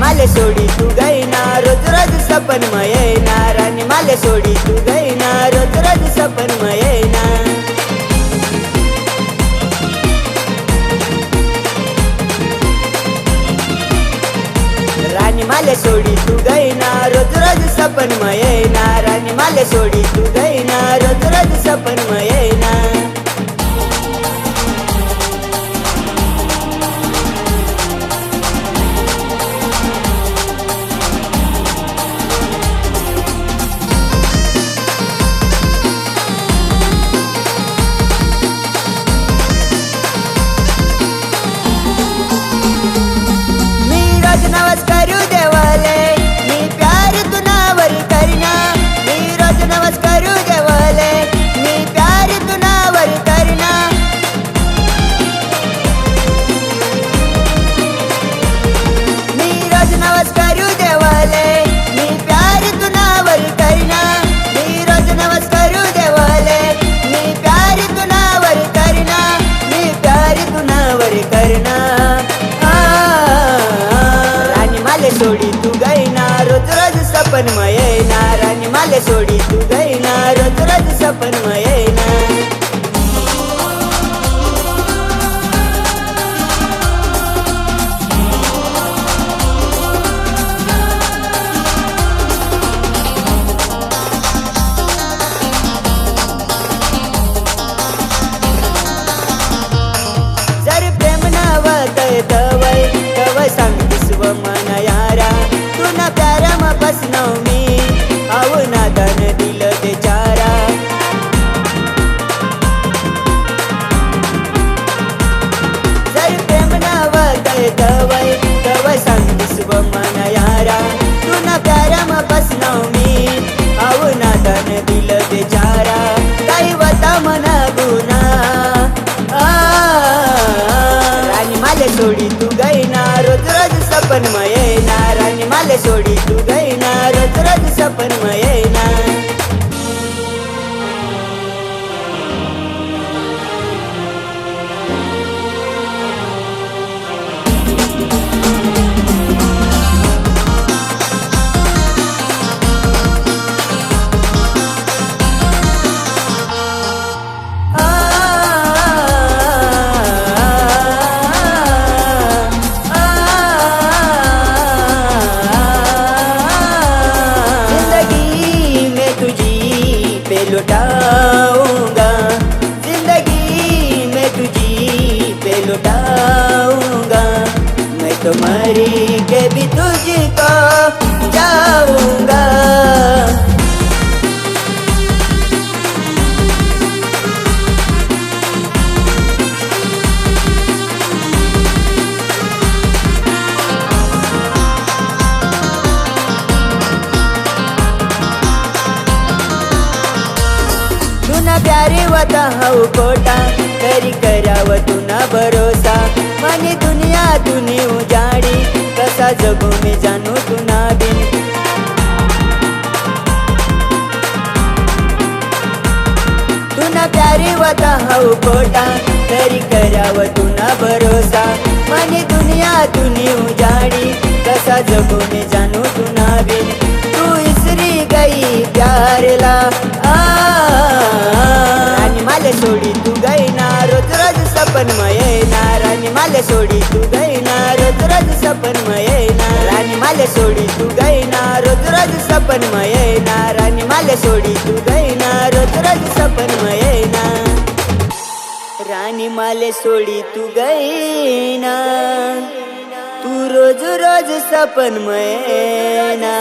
माले सोडी तू गईना रोज रोज सपन मयना राणी माले सोडी तू गईना रोज रोज सपन मयना राणी माले सोडी तू गईना रोज रोज सपन मयना राणी माले सोडी तू गईना रोज रोज सपन मयना सोडी तू गैना रोज रोज सपन मयेना. राणी माले सोडी तू गैना रोज रोज सपन मय यारा तू ना बसनव मी आवना ना धन दिल ते चारा। जर प्रेम नावतय तवय तवय सांगतीस व मन यारा। तू ना प्यारा बसनव मी आवना ना धन दिल ते चारा। काही मना गुना। आणि माझ्या माले सोडी तू गईना रोज रोज सपन मया। राणी माले हरी के भी तुझको जाऊंगा। तुना प्यारे वता हऊ कोटा तरी करावं तुना बरोबर जगू मी जाणू तुना बिन. तुना प्यारी वता हाऊ कोटा तरी कराव तुना भरोसा. मनी दुनिया तुनी उजाडी कसा जगू मी जाणू तुना बिन. तू इसरी गई प्यारला आणि राणी माले सोडी तू गईना रोज रोज सपन मये राणी माले सोडी तू गईना रोज रोज सपन मये सोडी तू गैना रोज रोज सपन मयना राणी माले सोडी तू गैना रोज रोज सपन मयना राणी माले सोडी तू गैना तू रोज रोज सपन मयना